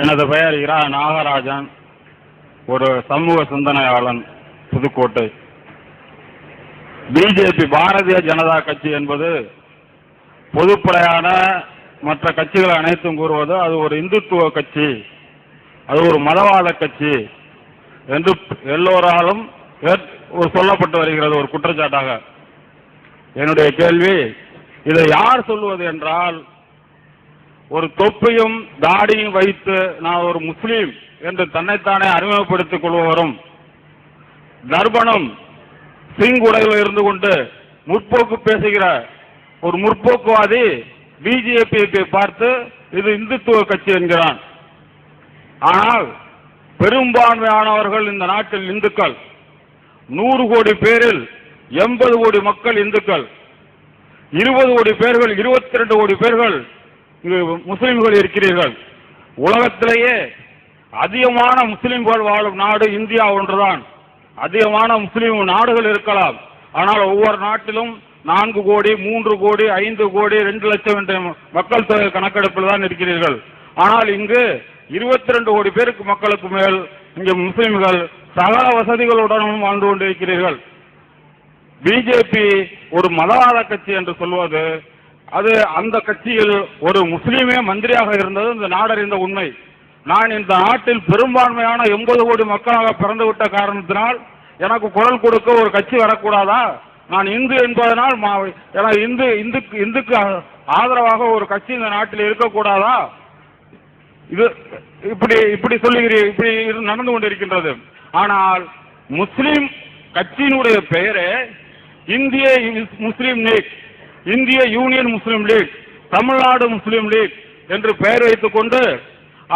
எனது பெயர் இரா நாகராஜன். ஒரு சமூக சிந்தனையாளன் புதுக்கோட்டை. பிஜேபி பாரதிய ஜனதா கட்சி என்பது பொதுப்படையான மற்ற கட்சிகள் அனைத்தும் கூறுவது அது ஒரு இந்துத்துவ கட்சி அது ஒரு மதவாத கட்சி என்று எல்லோராலும் ஒரு சொல்லப்பட்டு வருகிறது ஒரு குற்றச்சாட்டாக. என்னுடைய கேள்வி இதை யார் சொல்வது என்றால் ஒரு தொப்பியும் தாடியும் வைத்து நான் ஒரு முஸ்லீம் என்று தன்னைத்தானே அறிமுகப்படுத்திக் கொள்பவரும். தர்பணம் சிங் உடையில் இருந்து கொண்டு முற்போக்கு பேசுகிற ஒரு முற்போக்குவாதி பிஜேபி பார்த்து இது இந்துத்துவ கட்சி என்கிறான். ஆனால் பெரும்பான்மையானவர்கள் இந்த நாட்டில் இந்துக்கள். நூறு கோடி பேரில் எண்பது கோடி மக்கள் இந்துக்கள். இருபது கோடி பேர்கள் இருபத்தி ரெண்டு கோடி பேர்கள் இங்கு முஸ்லிம்கள் இருக்கிறீர்கள். உலகத்திலேயே அதிகமான முஸ்லிம்கள் வாழும் நாடு இந்தியா ஒன்றுதான். அதிகமான முஸ்லிம் நாடுகள் இருக்கலாம். ஆனால் ஒவ்வொரு நாட்டிலும் நான்கு கோடி மூன்று கோடி ஐந்து கோடி ரெண்டு லட்சம் என்ற மக்கள் தொகை கணக்கெடுப்பில் தான் இருக்கிறீர்கள். ஆனால் இங்கு இருபத்தி ரெண்டு கோடி பேருக்கு மக்களுக்கு மேல் இங்கு முஸ்லிம்கள் சகல வசதிகளுடனும் வாழ்ந்து கொண்டிருக்கிறீர்கள். பிஜேபி ஒரு மதவாத கட்சி என்று சொல்வது அது அந்த கட்சியில் ஒரு முஸ்லீமே மந்திரியாக இருந்தது. இந்த நாடறிந்த உண்மை. நான் இந்த நாட்டில் பெரும்பான்மையான எண்பது கோடி மக்களாக பிறந்து விட்ட காரணத்தினால் எனக்கு குரல் கொடுக்க ஒரு கட்சி வரக்கூடாதா? நான் இந்து என்பதனால் மா- எனக்கு இந்து இந்துக்கு இந்துக்கு ஆதரவாக ஒரு கட்சி இந்த நாட்டில் இருக்கக்கூடாதா? இது இப்படி இப்படி சொல்லுகிறீர் இப்படி இது நடந்து கொண்டிருக்கின்றது. ஆனால் முஸ்லீம் கட்சியினுடைய பெயரே இந்திய முஸ்லீம் லீக். இந்திய union Muslim League Tamil Nadu Muslim League என்று பெயர் வைத்துக் கொண்டு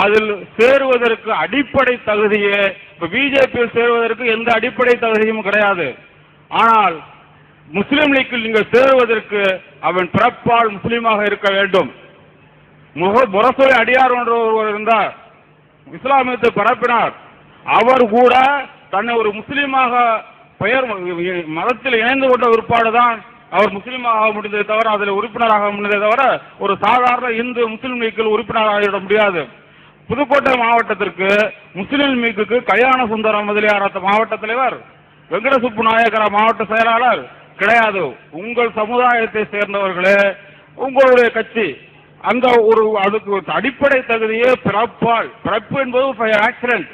அதில் சேருவதற்கு அடிப்படை தகுதியே இப்ப பிஜேபியில் சேருவதற்கு எந்த அடிப்படை தகுதியும் கிடையாது. ஆனால் முஸ்லீம் லீக்கில் நீங்கள் சேருவதற்கு அவன் பிறப்பால் முஸ்லீமாக இருக்க வேண்டும். முக முரசொலி அடியார் என்ற ஒருவர் இருந்தார். இஸ்லாமியத்தை பரப்பினார். அவர் கூட தன்னை ஒரு முஸ்லீமாக பெயர் மதத்தில் இணைந்து கொண்ட விற்பாடுதான் அவர் முஸ்லீம் ஆக முடிந்ததை தவிர அதில் உறுப்பினராக முடிந்ததை தவிர ஒரு சாதாரண இந்து முஸ்லீம் லீக்கில் உறுப்பினராகிவிட முடியாது. புதுக்கோட்டை மாவட்டத்திற்கு முஸ்லீம் லீக்குக்கு கல்யாண சுந்தரம் முதலியார் மாவட்ட தலைவர் வெங்கடசுப்பு நாயக்கர மாவட்ட செயலாளர் கிடையாது. உங்கள் சமுதாயத்தை சேர்ந்தவர்களே உங்களுடைய கட்சி அங்க ஒரு அதுக்கு அடிப்படை தகுதியே பிறப்பால். பிறப்பு என்பது ஆக்சிடென்ட்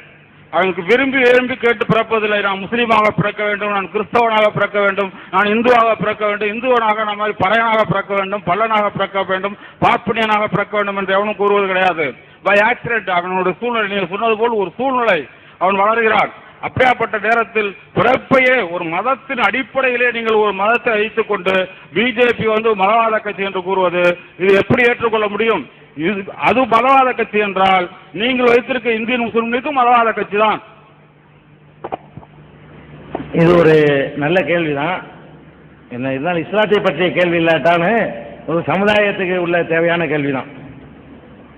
அவனுக்கு விரும்பி விரும்பி கேட்டு பிறப்பதில்லை. நான் முஸ்லீமாக பிறக்க வேண்டும் நான் கிறிஸ்தவனாக பிறக்க வேண்டும் நான் இந்துவாக பிறக்க வேண்டும் இந்துவனாக நம்ம பறையனாக பிறக்க வேண்டும் பல்லனாக பிறக்க வேண்டும் பார்ப்பனியனாக பிறக்க வேண்டும் என்று எவனும் கூறுவது கிடையாது. பை ஆக்சிடென்ட் அவனுடைய சூழ்நிலை நீங்கள் சொன்னது போல் ஒரு சூழ்நிலை அவன் வளர்கிறான். அப்படியாப்பட்ட நேரத்தில் பிறப்பையே ஒரு மதத்தின் அடிப்படையிலே நீங்கள் ஒரு மதத்தை வைத்துக் கொண்டு பிஜேபி வந்து மதவாத கட்சி என்று கூறுவது இது எப்படி ஏற்றுக்கொள்ள முடியும்? இது அது மதவாத கட்சி என்றால் நீங்கள் வைத்திருக்க இந்தியன் முஸ்லிம் லீக்கும் மதவாத கட்சி தான் இது ஒரு நல்ல கேள்விதான். என்ன இருந்தாலும் இஸ்லாத்தை பற்றிய கேள்வி இல்லாட்டான்னு ஒரு சமுதாயத்துக்கு உள்ள தேவையான கேள்விதான்.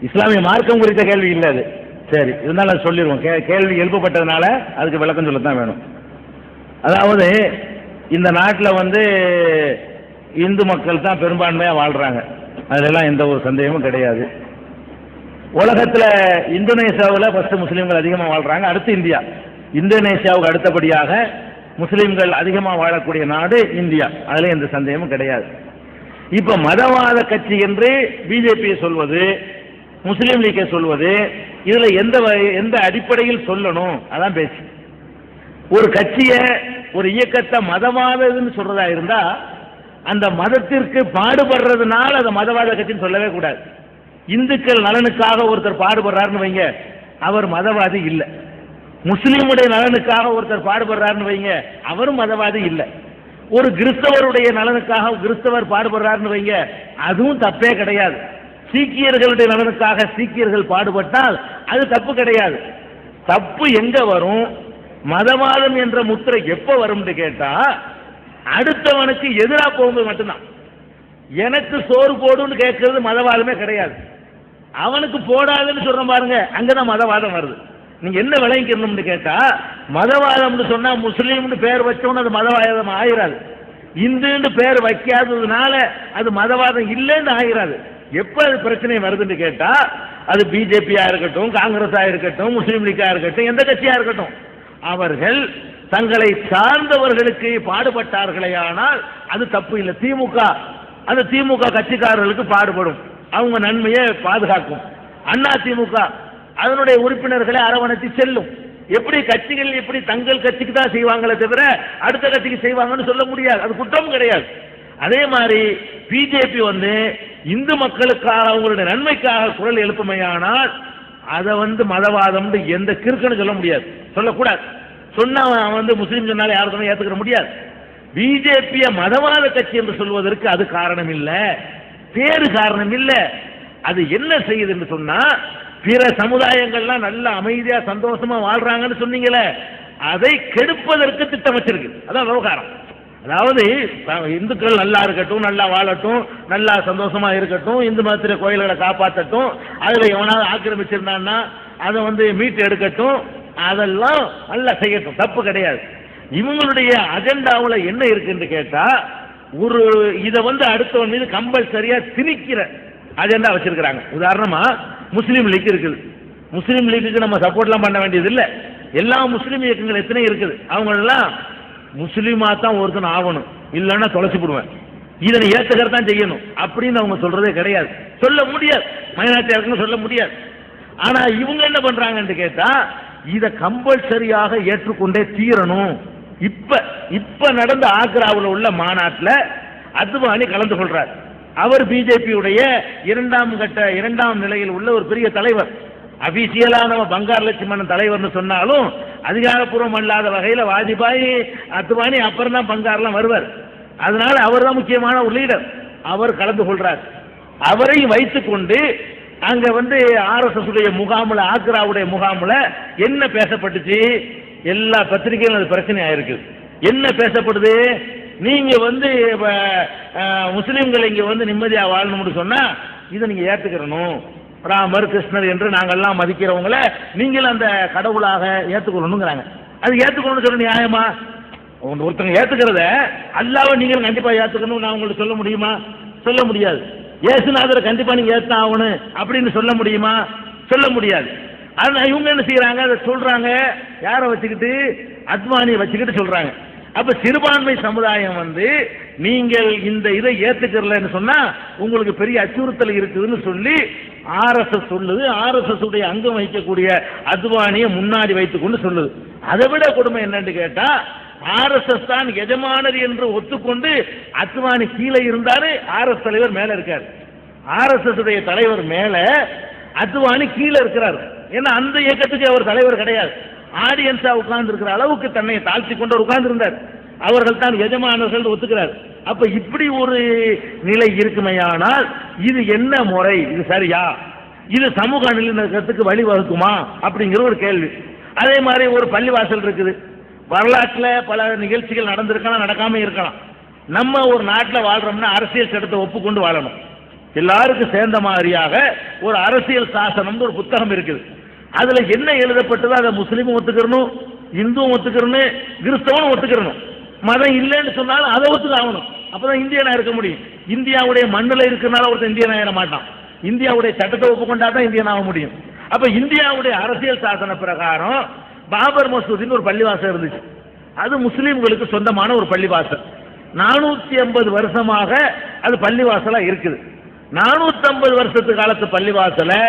இஸ்லாமிய மார்க்கம் குறித்த கேள்வி இல்லை அது. சரி இருந்தாலும் சொல்லிடுவோம். கே கேள்வி எழுப்பப்பட்டதுனால அதுக்கு விளக்கம் சொல்லத்தான் வேணும். அதாவது இந்த நாட்டில் வந்து இந்து மக்கள் தான் பெரும்பான்மையாக வாழ்கிறாங்க அதெல்லாம் எந்த ஒரு சந்தேகமும் கிடையாது. உலகத்தில் இந்தோனேஷியாவில் ஃபர்ஸ்ட் முஸ்லீம்கள் அதிகமாக வாழ்கிறாங்க அடுத்து இந்தியா. இந்தோனேசியாவுக்கு அடுத்தபடியாக முஸ்லீம்கள் அதிகமாக வாழக்கூடிய நாடு இந்தியா. அதில் எந்த சந்தேகமும் கிடையாது. இப்போ மதவாத கட்சி என்று பிஜேபியை சொல்வது முஸ்லீம் லீக்கை சொல்வது இதில் எந்த வகை- எந்த அடிப்படையில் சொல்லணும்? அதான் பேச்சு. ஒரு கட்சியை ஒரு இயக்கத்தை மதவாததுன்னு சொல்றதா இருந்தா அந்த மதத்திற்கு பாடுபடுறதுனால அதை மதவாத கட்சின்னு சொல்லவே கூடாது. இந்துக்கள் நலனுக்காக ஒருத்தர் பாடுபடுறாருன்னு வைங்க அவர் மதவாதி இல்லை. முஸ்லீமுடைய நலனுக்காக ஒருத்தர் பாடுபடுறாருன்னு வைங்க அவரும் மதவாதி இல்லை. ஒரு கிறிஸ்தவருடைய நலனுக்காக கிறிஸ்தவர் பாடுபடுறாருன்னு வைங்க அதுவும் தப்பே கிடையாது. சீக்கியர்களுடைய நலனுக்காக சீக்கியர்கள் பாடுபட்டால் அது தப்பு கிடையாது. தப்பு எங்க வரும்? மதவாதம் என்ற முத்திரை எப்ப வரும்னு கேட்டா அடுத்தவனுக்கு எதிராக போகும்போது மட்டும்தான். எனக்கு சோறு போடுன்னு கேட்கறது மதவாதமே கிடையாது. அவனுக்கு போடாதுன்னு சொல்றேன் பாருங்க அங்கதான் மதவாதம் வருது. நீங்க என்ன விளங்கிக்கணும்னு கேட்டா மதவாதம்னு சொன்னா முஸ்லீம்னு பேர் வச்சவன அது மதவாதம் ஆயிராது. இந்துன்னு பேர் வைக்காததுனால அது மதவாதம் இல்லைன்னு ஆயிராது. எப்ப அது பிரச்சனை வருதுன்னு கேட்டா அது பிஜேபியா இருக்கட்டும் காங்கிரஸா இருக்கட்டும் முஸ்லீம் லீக்கா இருக்கட்டும் எந்த கட்சியா இருக்கட்டும். அவர்கள் தங்களை சார்ந்தவர்களுக்கு பாடுபட்டார்களே ஆனால் அது தப்பு இல்லை. திமுக அந்த திமுக கட்சிக்காரர்களுக்கு பாடுபடும். அவங்க நன்மையை பாதுகாக்கும். அண்ணா திமுக அதனுடைய உறுப்பினர்களை அரவணைத்து செல்லும். எப்படி கட்சிகள் எப்படி தங்கள் கட்சிக்கு தான் செய்வாங்களே தவிர அடுத்த கட்சிக்கு செய்வாங்கன்னு சொல்ல முடியாது. அது குற்றம் கிடையாது. அதே மாதிரி பிஜேபி வந்து இந்து மக்களுக்காக அவங்களுடைய நன்மைக்காக குரல் எழுப்புமையானால் அதை வந்து மதவாதம் எந்த கிறுக்குன்னு சொல்ல முடியாது. சொல்லக்கூடாது. சொன்னா அவன் வந்து முஸ்லீம் சொன்னாலே யாரும் சொன்னா ஏற்றுக்கிற முடியாது. பிஜேபியை மதவாத கட்சி என்று சொல்வதற்கு அது காரணம் இல்லை பேரு காரணம் இல்லை அது என்ன செய்யுது என்று சொன்னா பிற சமுதாயங்கள்லாம் நல்ல அமைதியா சந்தோஷமா வாழ்றாங்கன்னு சொன்னீங்களே அதை கெடுப்பதற்கு திட்டம் வச்சிருக்கு. அதான் விவகாரம். அதாவது இந்துக்கள் நல்லா இருக்கட்டும் நல்லா வாழட்டும் நல்லா சந்தோஷமா இருக்கட்டும் இந்து மதத்திர கோயில்களை காப்பாற்றட்டும் அதில் எவனாவது ஆக்கிரமிச்சிருந்தான்னா அதை வந்து மீட்டு எடுக்கட்டும் அதெல்லாம் நல்லா செய்யட்டும் தப்பு கிடையாது. இவங்களுடைய அஜெண்டாவில் என்ன இருக்குன்னு கேட்டா ஒரு இதை வந்து அடுத்தவன் மீது கம்பல்சரியா திணிக்கிற அஜெண்டா வச்சிருக்கிறாங்க. உதாரணமா முஸ்லீம் லீக் இருக்குது. முஸ்லீம் லீக்குக்கு நம்ம சப்போர்ட்லாம் பண்ண வேண்டியது இல்லை. எல்லா முஸ்லீம் இயக்கங்கள் எத்தனை இருக்குது? அவங்களெல்லாம் முஸ்லீமா தான் ஒருத்தன் ஆகணும். இல்லைன்னா தொலைச்சு போடுவேன். இதனை ஏத்துக்கிற தான் செய்யணும். அப்படின்னு அவங்க சொல்றதே கிடையாது. சொல்ல முடியாது. மைனாரிட்டியா இருக்குன்னு சொல்ல முடியாது. ஆனா இவங்க என்ன பண்றாங்கன்னு கேட்டா இதை கம்பல்சரியாக ஏற்றுக்கொண்டே தீரணும். இப்ப இப்ப நடந்த ஆக்ராவில் உள்ள மாநாட்டில் அத்வானி கலந்து கொள்றார். அவர் பிஜேபியுடைய இரண்டாம் கட்ட இரண்டாம் நிலையில் உள்ள ஒரு பெரிய தலைவர். அபிஷியலா நம்ம பங்கார் லட்சுமணன் தலைவர்னு சொன்னாலும் அதிகாரப்பூர்வம் அல்லாத வகையில் வாஜ்பாய் அத்வானி அப்புறம் தான் பங்கார்லாம் வருவார். அதனால அவர் தான் முக்கியமான ஒரு லீடர் அவர் கலந்து கொள்றார். அவரை வைத்துக்கொண்டு அங்க வந்து ஆர்எஸ்எஸ் உடைய முகாமில் ஆக்ராவுடைய முகாமில் என்ன பேசப்பட்டுச்சு? எல்லா பத்திரிகைகளும் அது பிரச்சனை ஆயிருக்கு. என்ன பேசப்படுது? நீங்க வந்து இப்ப, முஸ்லிம்கள் இங்க வந்து நிம்மதியா வாழணும்னு சொன்னா இதை நீங்க ஏத்துக்கிறணும். ராமர் கிருஷ்ணர் என்று நாங்கெல்லாம் மதிக்கிறவங்கள நீங்களும் அந்த கடவுளாக ஏத்துக்கொள்ளணுங்கிறாங்க. அது ஏத்துக்கணும்னு சொல்ல நியாயமா? ஒருத்தங்க ஏத்துக்கிறத அல்லாவை நீங்களும் கண்டிப்பா ஏத்துக்கணும் நான் உங்களுக்கு சொல்ல முடியுமா? சொல்ல முடியாது. இயேசுநாதரை கண்டிப்பா நீங்க ஏத்தான் ஆகணும் அப்படின்னு சொல்ல முடியுமா? சொல்ல முடியாது. ஆனா இவங்க என்ன செய்யறாங்க அதை சொல்றாங்க. யாரை வச்சுக்கிட்டு? அத்வானியை வச்சுக்கிட்டு சொல்றாங்க. அப்ப சிறுபான்மை சமுதாயம் வந்து நீங்கள் இந்த இதை ஏத்துக்கிறலன்னு சொன்னா உங்களுக்கு பெரிய அச்சுறுத்தல் இருக்குதுன்னு சொல்லி ஆர்எஸ்எஸ் சொல்லுது. ஆர்எஸ்எஸ் உடைய அங்கம் வகிக்கக்கூடிய அத்வானியை முன்னாடி வைத்துக்கொண்டு சொல்லுது. அதை விட கொடுமை என்னன்னு கேட்டா ஆர்எஸ்எஸ் தான் எஜமானர் என்று ஒத்துக்கொண்டு அத்வானி கீழே இருந்தாரு ஆர்எஸ் தலைவர் மேல இருக்கார். ஆர்எஸ்எஸ் உடைய தலைவர் மேல அத்வானி கீழே இருக்கிறார். ஏன்னா அந்த இயக்கத்துக்கு அவர் தலைவர் கிடையாது. ஆடியன்ஸா உட்கார்ந்து இருக்கிற அளவுக்கு தன்னை தாழ்த்தி கொண்டு உட்கார்ந்து இருந்தார் அவர்கள் தான் எஜமானர்கள் ஒத்துக்கிறார். அப்ப இப்படி ஒரு நிலை இருக்குமையானால் இது என்ன முறை? இது சரியா? இது சமூக நல்லிணக்கத்துக்கு வழிவகுக்குமா? அப்படிங்கிற ஒரு கேள்வி. அதே மாதிரி ஒரு பள்ளிவாசல் இருக்குது. வரலாற்றில் பல நிகழ்ச்சிகள் நடந்திருக்கலாம் நடக்காம இருக்கலாம். நம்ம ஒரு நாட்டில் வாழ்றோம்னா அரசியல் சட்டத்தை ஒப்புக்கொண்டு வாழணும். எல்லாருக்கும் சேர்ந்த மாதிரியாக ஒரு அரசியல் சாசனம்னு ஒரு புத்தகம் இருக்குது. அதுல என்ன எழுதப்பட்டதோ அதை முஸ்லீமும் ஒத்துக்கிறணும் இந்துவும் ஒத்துக்கிறணும் கிறிஸ்தவனும் ஒத்துக்கிறணும். மதம் இல்லைன்னு சொன்னாலும் அதை ஒத்துக்க ஆகணும் அப்பதான் இந்தியனா இருக்க முடியும். இந்தியாவுடைய மண்ணில் இருக்கிறனால ஒருத்தர் இந்தியன் ஏற மாட்டான். இந்தியாவுடைய சட்டத்தை ஒப்புக்கொண்டா தான் இந்தியன் ஆக முடியும். அப்ப இந்தியாவுடைய அரசியல் சாசன பிரகாரம் பாபர் மசூதின்னு ஒரு பள்ளிவாசல் இருந்துச்சு. அது முஸ்லீம்களுக்கு சொந்தமான ஒரு பள்ளிவாசல். நானூத்தி ஐம்பது வருஷமாக அது பள்ளிவாசலா இருக்குது. நானூத்தி ஐம்பது வருஷத்து காலத்து பள்ளிவாசலை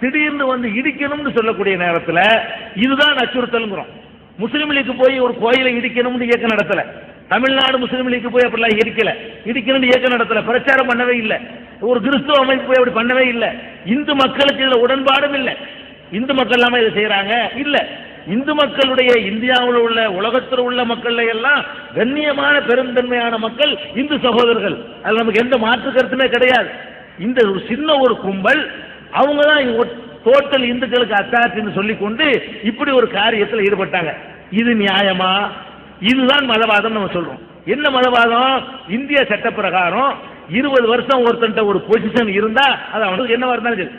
திடீர்னு வந்து இடிக்கணும்னு சொல்லக்கூடிய நேரத்தில் இதுதான் அச்சுறுத்தலுங்கிறோம். முஸ்லீம் லீக்கு போய் ஒரு கோயிலை இடிக்கணும்னு இயக்கம் நடத்தல. தமிழ்நாடு முஸ்லீம் லீக்கு போய் அப்படிலாம் இருக்கல இடிக்கணும்னு இயக்கம் நடத்தல. பிரச்சாரம் பண்ணவே இல்லை. ஒரு கிறிஸ்துவ அமைப்பு போய் அப்படி பண்ணவே இல்லை. இந்து மக்களுக்கு இதுல உடன்பாடும் இல்லை. இந்து மக்கள் இல்லாமல் இதை செய்யறாங்க இல்லை. இந்து மக்களுடைய இந்தியாவில் உள்ள உலகத்தில் உள்ள மக்கள் எல்லாம் கண்ணியமான பெருந்தன்மையான மக்கள் இந்து சகோதரர்கள். அதில் நமக்கு எந்த மாற்று கருத்துமே கிடையாது. இந்த ஒரு சின்ன ஒரு கும்பல் அவங்க தான் டோட்டல் இந்துக்களுக்கு அத்தாட்சின்னு சொல்லிக்கொண்டு இப்படி ஒரு காரியத்தில் ஈடுபட்டாங்க. இது நியாயமா? இதுதான் மதவாதம் நம்ம சொல்றோம். என்ன மதவாதம்? இந்திய சட்ட பிரகாரம் இருபது வருஷம் ஒருத்தன்ட்ட ஒரு பொசிஷன் இருந்தா அது அவனுக்கு என்னவா இருந்தாலும் சரி.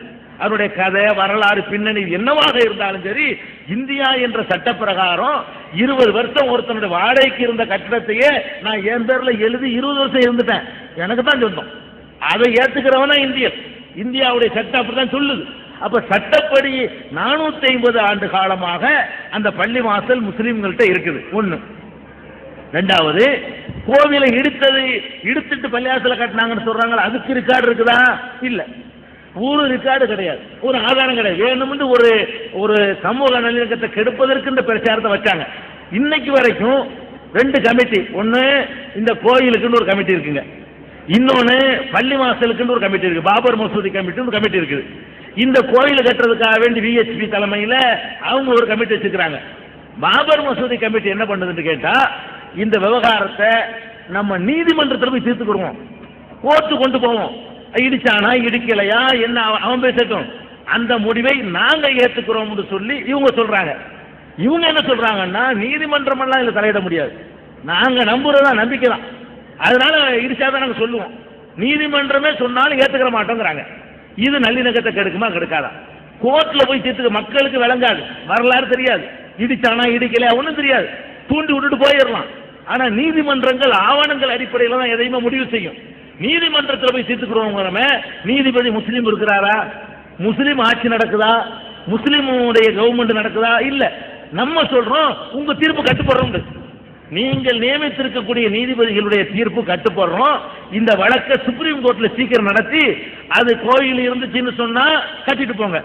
அவருடைய கதை வரலாறு பின்னணி என்னவாக இருந்தாலும் சரி இந்தியா என்ற சட்ட பிரகாரம் இருபது வருஷம் ஒருத்தனுடைய வாடகைக்கு இருந்த கட்டிடத்தையே நான் என் பேர்ல எழுதி இருபது வருஷம் இருந்துட்டேன். எனக்கு தான் சொந்தம். அதை ஏத்துக்கிறவனா இந்தியன். இந்தியாவுடைய சட்டம் அப்படிதான் சொல்லுது. அப்ப சட்டப்படி நானூத்தி ஐம்பது ஆண்டு காலமாக அந்த பள்ளி வாசல் முஸ்லீம்கள்ட்ட இருக்குது. ஒண்ணு. ரெண்டாவது கோவிலை இடித்தது இடித்துட்டு பள்ளியாசல கட்டினாங்கன்னு சொல்றாங்களா அதுக்கு ரெக்கார்டு இருக்குதா? இல்லை. ஒரு ரிக்கார்டு கிடையாது. ஒரு ஆதாரம் கிடையாது. வேணும்னு ஒரு ஒரு சமூக நல்லிணக்கத்தை கெடுப்பதற்கு இந்த பிரச்சாரத்தை வச்சாங்க. இன்னைக்கு வரைக்கும் ரெண்டு கமிட்டி. ஒன்று இந்த கோயிலுக்குன்னு ஒரு கமிட்டி இருக்குங்க. இன்னொன்னு பள்ளி வாசலுக்குன்னு ஒரு கமிட்டி இருக்கு. பாபர் மசூதி கமிட்டின்னு ஒரு கமிட்டி இருக்குது. இந்த கோயில் கட்டுறதுக்காக வேண்டி விஹெச்பி தலைமையில் அவங்க ஒரு கமிட்டி வச்சுக்கிறாங்க பாபர் மசூதி கமிட்டி என்ன பண்ணுதுன்னு கேட்டால் இந்த விவகாரத்தை நம்ம நீதிமன்றத்தில் போய் தீர்த்துக்கிடுவோம். கோர்ட்டு கொண்டு போவோம். இடிச்சானா இடிக்கலையா என்ன அவன் பேசட்டும். அந்த முடிவை நாங்க ஏத்துக்கிறோம்னு சொல்லி இவங்க சொல்றாங்க. இவங்க என்ன சொல்றாங்கன்னா நீதிமன்றம் எல்லாம் இதுல தலையிட முடியாது. நாங்க நம்புறதா நம்பிக்கை தான் அதனால இடிச்சாதான் நாங்க சொல்லுவோம். நீதிமன்றமே சொன்னாலும் ஏத்துக்கிற மாட்டோங்கிறாங்க. இது நல்லிணக்கத்தை கெடுக்குமா கெடுக்காதா? கோர்ட்ல போய் சேர்த்துக்க மக்களுக்கு விளங்காது. வரலாறு தெரியாது. இடிச்சானா இடிக்கலையா ஒன்றும் தெரியாது. தூண்டி விட்டுட்டு போயிடலாம். ஆனா நீதிமன்றங்கள் ஆவணங்கள் அடிப்படையில் தான் எதையுமே முடிவு செய்யும். நீதிமன்றத்தில் போய் தீர்த்துக்கிறோங்கிறமே நீதிபதி முஸ்லீம் இருக்கிறாரா? முஸ்லீம் ஆட்சி நடக்குதா? முஸ்லீமுடைய கவர்மெண்ட் நடக்குதா? இல்ல. நம்ம சொல்றோம் உங்க தீர்ப்பு கட்டுப்படுறோம் நீங்கள் நியமித்திருக்கக்கூடிய நீதிபதிகளுடைய தீர்ப்பு கட்டுப்படுறோம். இந்த வழக்கை சுப்ரீம் கோர்ட்ல சீக்கிரம் நடத்தி அது கோயில் இருந்துச்சுன்னு சொன்னா கட்டிட்டு போங்க.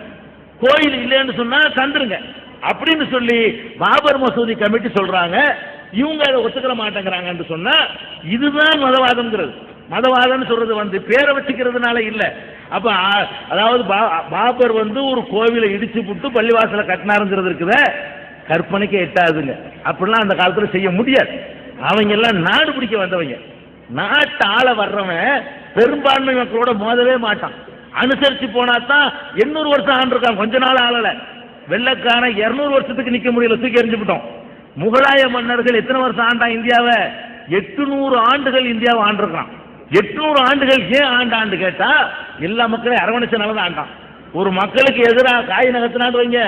கோயில் இல்லைன்னு சொன்னா தந்துருங்க. அப்படின்னு சொல்லி பாபர் மசூதி கமிட்டி சொல்றாங்க. இவங்க அதை ஒத்துக்கிற மாட்டேங்கிறாங்கன்னு சொன்னா இதுதான் மதவாதம்ங்கிறது. மதவாதம்னு சொல்றது வந்து பேரை வச்சுக்கிறதுனால இல்ல. அப்ப அதாவது பா- பாபர் வந்து ஒரு கோவிலை இடிச்சு புட்டு பள்ளிவாசலை கட்டினாருங்கிறது இருக்குத. கற்பனைக்கு எட்டாதுங்க. அப்படிலாம் அந்த காலத்துல செய்ய முடியாது. அவங்க எல்லாம் நாடு பிடிக்க வந்தவங்க. நாட்டு ஆள வர்றவன் பெரும்பான்மை மக்களோட மோதவே மாட்டான். அனுசரிச்சு போனா தான் எண்ணூறு வருஷம் ஆண்டிருக்கான். கொஞ்ச நாள் ஆளல. வெள்ளக்கான இருநூறு வருஷத்துக்கு நிக்க முடியல. தூக்கி எறிஞ்சுவிட்டோம் முகலாய மன்னர்கள் எத்தனை வருஷம் ஆண்டான் இந்தியாவை? எட்டுநூறு ஆண்டுகள் இந்தியாவை ஆண்டிருக்கான். எட்நூறு ஆண்டுகள் ஏன் ஆண்டாண்டு கேட்டா எல்லா மக்களையும் அரவணைச்சனால தான் ஆண்டான். ஒரு மக்களுக்கு எதிராக காய் நகர்த்தினாட்டு வைங்க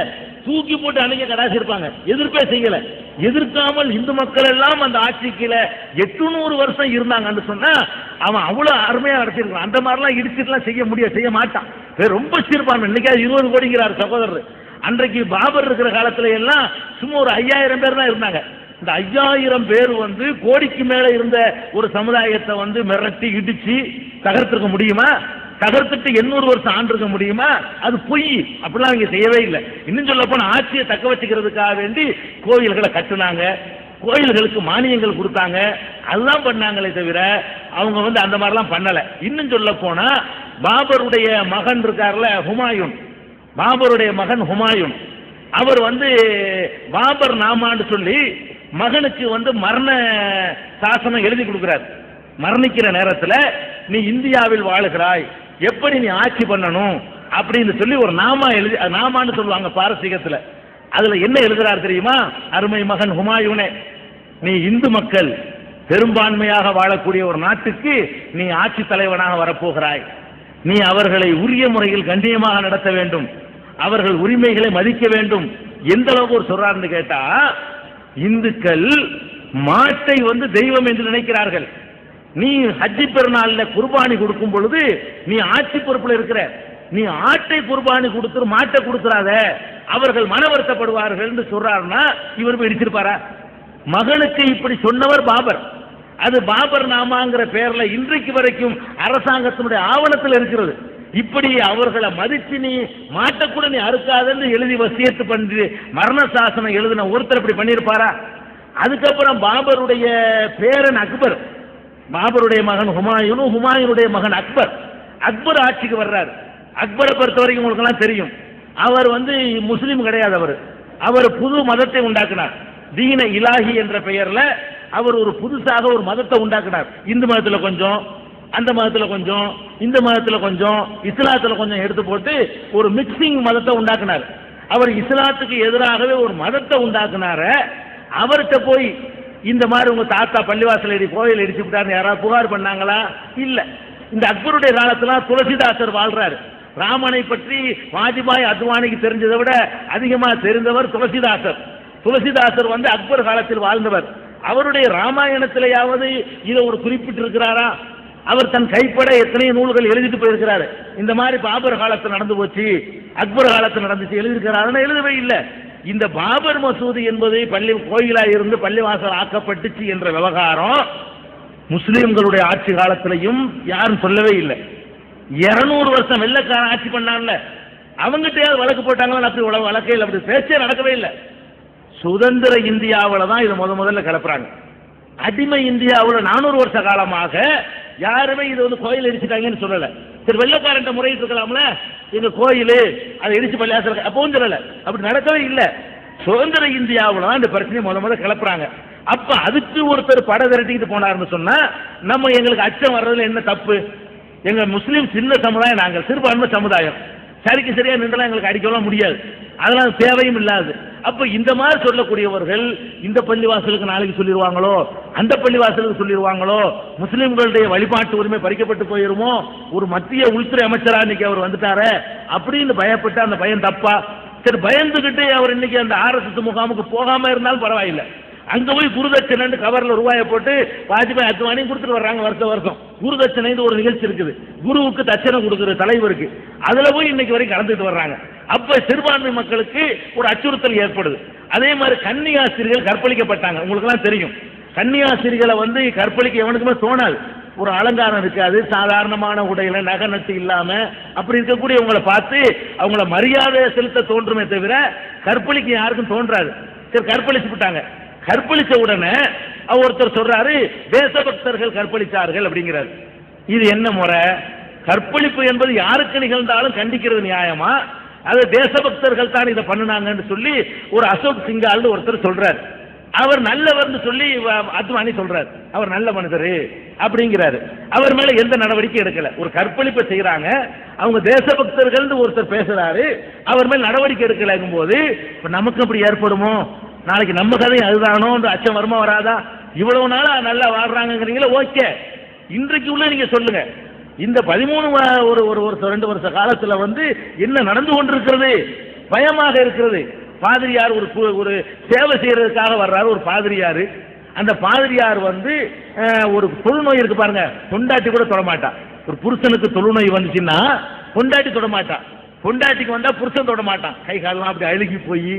தூக்கி போட்டு அன்னைக்கு கடாசி இருப்பாங்க. எதிர்ப்பே செய்யல. எதிர்க்காமல் இந்து மக்கள் எல்லாம் அந்த ஆட்சி கீழே எட்டுநூறு வருஷம் இருந்தாங்கன்னு சொன்னா அவன் அவ்வளவு அருமையா நடத்திருக்கான். அந்த மாதிரிலாம் இடிச்சுட்டுலாம் செய்ய முடியாது செய்ய மாட்டான். ரொம்ப சிறுபான்மை. இன்னைக்கு இருபது கோடிங்கிறார் சகோதரர். அன்றைக்கு பாபர் இருக்கிற காலத்துல எல்லாம் சும்மா ஒரு ஐயாயிரம் பேர் தான் இருந்தாங்க. இந்த ஐயாயிரம் பேர் வந்து கோடிக்கு மேல இருந்த ஒரு சமுதாயத்தை வந்து மிரட்டி இடிச்சு தகர்த்திருக்க முடியுமா? தகர்த்துட்டு எண்ணூறு வருஷம் ஆண்டிருக்க முடியுமா? அது பொய். அப்படிலாம் அவங்க செய்யவே இல்லை. இன்னும் சொல்ல போனா ஆட்சியை தக்க வச்சுக்கிறதுக்காக வேண்டி கோயில்களை கட்டுனாங்க. கோயில்களுக்கு மானியங்கள் கொடுத்தாங்க. அதெல்லாம் பண்ணாங்களே தவிர அவங்க வந்து அந்த மாதிரிலாம் பண்ணல. இன்னும் சொல்ல போனா பாபருடைய மகன் இருக்கார்ல ஹுமாயூன். பாபருடைய மகன் ஹுமாயூன். அவர் வந்து பாபர் நாமான்னு சொல்லி மகனுக்கு வந்து மரண சாசனம் எழுதி கொடுக்கிறார். மரணிக்கிற நேரத்தில் நீ இந்தியாவில் வாழுகிறாய். எப்படி நீ ஆட்சி பண்ணணும்? அப்படின்னு சொல்லி ஒரு நாமா எழுதி அது நாமான்னு சொல்லுவாங்க பாரசீகத்தில். அதுல என்ன எழுதுறார் தெரியுமா? அருமை மகன் ஹுமாயூனே நீ இந்து மக்கள். பெரும்பான்மையாக வாழக்கூடிய ஒரு நாட்டுக்கு நீ ஆட்சி தலைவனாக வரப்போகிறாய். நீ அவர்களை உரிய முறையில் கண்ணியமாக நடத்த வேண்டும். அவர்கள் உரிமைகளை மதிக்க வேண்டும். எந்த அளவுக்கு ஒரு சொல்றாருன்னு கேட்டா இந்துக்கள் மாட்டை வந்து தெய்வம் என்று நினைக்கிறார்கள். நீ ஹஜ்ஜி பெருநாள்ல குர்பானி கொடுக்கும் பொழுது நீ ஆட்சி பொறுப்புல இருக்கிற நீ ஆட்டை குர்பானி கொடுத்துரு மாட்டை கொடுத்துறாத அவர்கள் மன வருத்தப்படுவார்கள் என்று சொல்றாருன்னா இவர் இடிச்சிருப்பாரா? மகனுக்கு இப்படி சொன்னவர் பாபர். அது பாபர் நாமாங்கிற பேர்ல இன்றைக்கு வரைக்கும் அரசாங்கத்தினுடைய ஆவணத்தில் இருக்கிறது. இப்படி அவர்களை மதிச்சு நீ மாட்டக்கூட நீ அறுக்காதன்னு எழுதி வசியத்து பண்ணி மரண சாசனம் எழுதின ஒருத்தர் இப்படி பண்ணியிருப்பாரா? அதுக்கப்புறம் பாபருடைய பேரன் அக்பர். பாபருடைய மகன் ஹுமாயூனும் ஹுமாயூனுடைய மகன் அக்பர். அக்பர் ஆட்சிக்கு வர்றார். அக்பரை பொறுத்த வரைக்கும் உங்களுக்கு எல்லாம் தெரியும். அவர் வந்து முஸ்லீம் கிடையாது அவர். அவர் புது மதத்தை உண்டாக்கினார். தீன இலாஹி என்ற பெயர்ல அவர் ஒரு புதுசாக ஒரு மதத்தை உண்டாக்கினார். இந்து மதத்துல கொஞ்சம் அந்த மதத்துல கொஞ்சம் இந்த மதத்துல கொஞ்சம் இஸ்லாத்துல கொஞ்சம் எடுத்து போட்டு ஒரு மிக்சிங் மதத்தை உண்டாக்குனார். அவர் இஸ்லாத்துக்கு எதிராகவே ஒரு மதத்தை உண்டாக்குனார அவர்கிட்ட போய் இந்த மாதிரி உங்க தாத்தா பள்ளிவாசல் எடி கோயில் இடிச்சு விட்டாருன்னு யாராவது புகார் பண்ணாங்களா? இல்ல. இந்த அக்பருடைய காலத்துல துளசிதாசர் வாழ்றாரு. ராமனை பற்றி வாஜ்பாய் அத்வானிக்கு தெரிஞ்சதை விட அதிகமா தெரிந்தவர் துளசிதாசர். துளசிதாசர் வந்து அக்பர் காலத்தில் வாழ்ந்தவர். அவருடைய ராமாயணத்திலேயாவது இதை ஒரு குறிப்பிட்டிருக்கிறாரா? அவர் தன் கைப்பட எத்தனையோ நூல்கள் எழுதிட்டு போயிருக்கிறாரு. இந்த மாதிரி பாபர் காலத்தில் நடந்து போச்சு அக்பர் காலத்தில் நடந்துச்சு எழுதியிருக்கிறாருன்னு எழுதவே இல்லை. இந்த பாபர் மசூதி என்பது பள்ளி கோயிலாக இருந்து பள்ளிவாசல் ஆக்கப்பட்டுச்சு என்ற விவகாரம் முஸ்லீம்களுடைய ஆட்சி காலத்திலையும் யாரும் சொல்லவே இல்லை. இருநூறு வருஷம் வெள்ளக்காரன் ஆட்சி பண்ணான்ல. அவங்ககிட்டயாவது வழக்கு போட்டாங்களா? அப்படி உலக வழக்கே இல்லை. அப்படி பேச்சே நடக்கவே இல்லை. சுதந்திர இந்தியாவில் தான் இதை முத முதல்ல கிளப்புறாங்க. அடிமை இந்தியாவில் நானூறு வருஷ காலமாக யாருமே இது வந்து கோயில் இடிச்சிட்டாங்கன்னு சொல்லல. சரி வெள்ளக்காரன் முறையிட்டு இருக்கலாம்ல எங்க கோயில் அதை இடிச்சு பள்ளியாசல் அப்பவும் சொல்லல. அப்படி நடக்கவே இல்லை. சுதந்திர இந்தியாவில் தான் இந்த பிரச்சனையை முத முத கிளப்புறாங்க. அப்ப அதுக்கு ஒருத்தர் படை திரட்டிக்கிட்டு போனாருன்னு சொன்னா நம்ம எங்களுக்கு அச்சம் வர்றதுல என்ன தப்பு? எங்க முஸ்லீம் சின்ன சமுதாயம் நாங்கள் சிறுபான்மை சமுதாயம். சரிக்கு சரியா நின்றலாம் எங்களுக்கு அடிக்கலாம் முடியாது. அதெல்லாம் தேவையும் இல்லாது. அப்ப இந்த மாதிரி சொல்லக்கூடியவர்கள் இந்த பள்ளிவாசலுக்கு நாளைக்கு சொல்லிடுவாங்களோ? அந்த பள்ளிவாசலுக்கு சொல்லிடுவாங்களோ? முஸ்லிம்களுடைய வழிபாட்டு உரிமை பறிக்கப்பட்டு போயிருமோ? ஒரு மத்திய உள்துறை அமைச்சரா இன்னைக்கு அவர் வந்துட்டாரே? அப்படின்னு பயப்பட்டு அந்த பயன் தப்பா. சரி பயந்துகிட்டு அவர் இன்னைக்கு அந்த ஆர்எஸ்எஸ் முகாமுக்கு போகாம இருந்தாலும் பரவாயில்லை. அங்க போய் குருதட்சணைன்னு கவர்ல ரூபாயை போட்டு வாஜ்பாய் அத்வானியும் கொடுத்துட்டு வர்றாங்க வருஷம் வருஷம். குருதட்சணைன்னு ஒரு நிகழ்ச்சி இருக்குது. குருவுக்கு தட்சணை கொடுக்குற தலைவருக்கு அதுல போய் இன்னைக்கு வரைக்கும் கலந்துட்டு வர்றாங்க. அப்ப சிறுபான்மை மக்களுக்கு ஒரு அச்சுறுத்தல் ஏற்படுது. அதே மாதிரி கன்னியாசிரியர்கள் கற்பழிக்கப்பட்டாங்க. உங்களுக்கு எல்லாம் தெரியும். கன்னியாசிரிகளை வந்து கற்பழிக்க எவனுக்குமே தோணாது. ஒரு அலங்காரம் இருக்காது. சாதாரணமான உடையில நகை இல்லாம அப்படி இருக்கக்கூடியவங்களை பார்த்து அவங்கள மரியாதை செலுத்த தோன்றுமே தவிர கற்பழிக்க யாருக்கும் தோன்றாது. சரி கற்பழிச்சு விட்டாங்க. கற்பழிச்ச உடனே ஒருத்தர் சொல்றாரு தேசபக்தர்கள் கற்பழிச்சார்கள் அப்படிங்கிறாரு. இது என்ன முறை? கற்பழிப்பு என்பது யாருக்கு நிகழ்ந்தாலும் கண்டிக்கிறது நியாயமா? அது தேசபக்தர்கள் தான் இதை பண்ணுனாங்கன்னு சொல்லி ஒரு அசோக் சிங்கால்னு ஒருத்தர் சொல்றாரு. அவர் நல்லவர்னு சொல்லி வ- அத்வானி சொல்றாரு. அவர் நல்ல மனிதர் அப்படிங்கிறாரு. அவர் மேல எந்த நடவடிக்கை எடுக்கல. ஒரு கற்பழிப்பை செய்யறாங்க அவங்க தேசபக்தர்கள் ஒருத்தர் பேசுறாரு. அவர் மேல் நடவடிக்கை எடுக்கலங்கும் போது இப்ப நமக்கு அப்படி ஏற்படுமோ? நாளைக்கு நம்ம கதை அதுதானோ? அச்சம் வருமா வராதா? இவ்வளவு நாளா நல்லா வாழ்றாங்கிறீங்களா ஓகே. இன்றைக்கு உள்ள நீங்க சொல்லுங்க. இந்த பதிமூணு ஒரு ஒரு வருஷம் ரெண்டு வருஷ காலத்துல வந்து என்ன நடந்து கொண்டிருக்கிறது? பயமாக இருக்கிறது. பாதிரியார் ஒரு ஒரு சேவை செய்யறதுக்காக வர்றாரு ஒரு பாதிரியார். அந்த பாதிரியார் வந்து ஒரு தொழுநோய் இருக்கு பாருங்க. பொண்டாட்டி கூட தொடமாட்டா. ஒரு புருஷனுக்கு தொழுநோய் வந்துச்சுன்னா பொண்டாட்டி தொடமாட்டா. பொண்டாட்டிக்கு வந்தா புருஷன் தொடமாட்டான். கை காலெல்லாம் அப்படி அழுகி போய்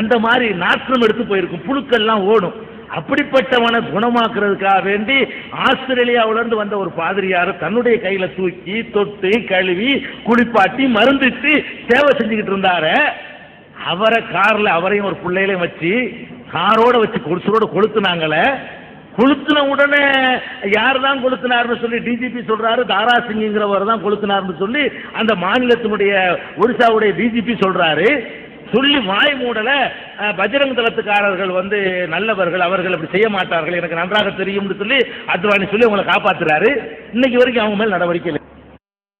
அந்த மாதிரி நாற்றம் எடுத்து போயிருக்கும். புழுக்கள்லாம் ஓடும். அப்படிப்பட்டவனை குணமாக்குறதுக்காக வேண்டி ஆஸ்திரேலியாவிலிருந்து வந்த ஒரு பாதிரியார் தன்னுடைய கையில தூக்கி தொட்டு கழுவி குளிப்பாட்டி மருந்துட்டு சேவை செஞ்சுக்கிட்டு இருந்தாரு. அவரை கார்ல அவரையும் ஒரு பிள்ளையிலையும் வச்சு காரோட வச்சு கொலுசரோட கொளுத்துனாங்களே. கொளுத்துன உடனே யார் தான் கொளுத்தினார்னு சொல்லி டிஜிபி சொல்றாரு தாரா சிங்கிறவர் தான் கொளுத்தினார்னு சொல்லி அந்த மாநிலத்தினுடைய ஒடிசாவுடைய டிஜிபி சொல்றாரு. சொல்லி வாய் மூடல அஹ், பஜ்ரங் தளத்துக்காரர்கள் வந்து நல்லவர்கள் அவர்கள் அப்படி செய்ய மாட்டார்கள் எனக்கு நன்றாக தெரியும்னு சொல்லி அத்வானி சொல்லி அவங்களை காப்பாத்துறாரு. இன்னைக்கு வரைக்கும் அவங்க மேல் நடவடிக்கை இல்லை.